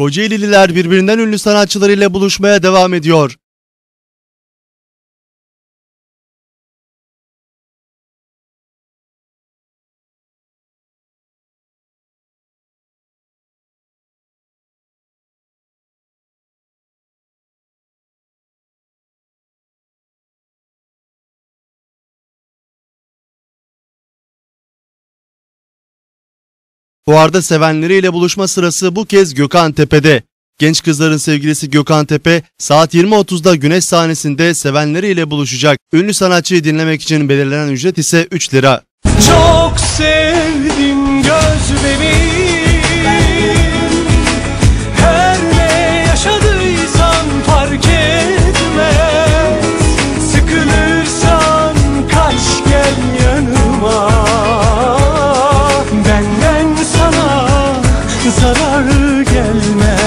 Kocaelililer birbirinden ünlü sanatçılarıyla buluşmaya devam ediyor. Fuarda sevenleriyle buluşma sırası bu kez Gökhan Tepe'de. Genç kızların sevgilisi Gökhan Tepe saat 20.30'da Güneş sahnesinde sevenleriyle buluşacak. Ünlü sanatçıyı dinlemek için belirlenen ücret ise 3 lira. Çok sevdim zarar gelmez.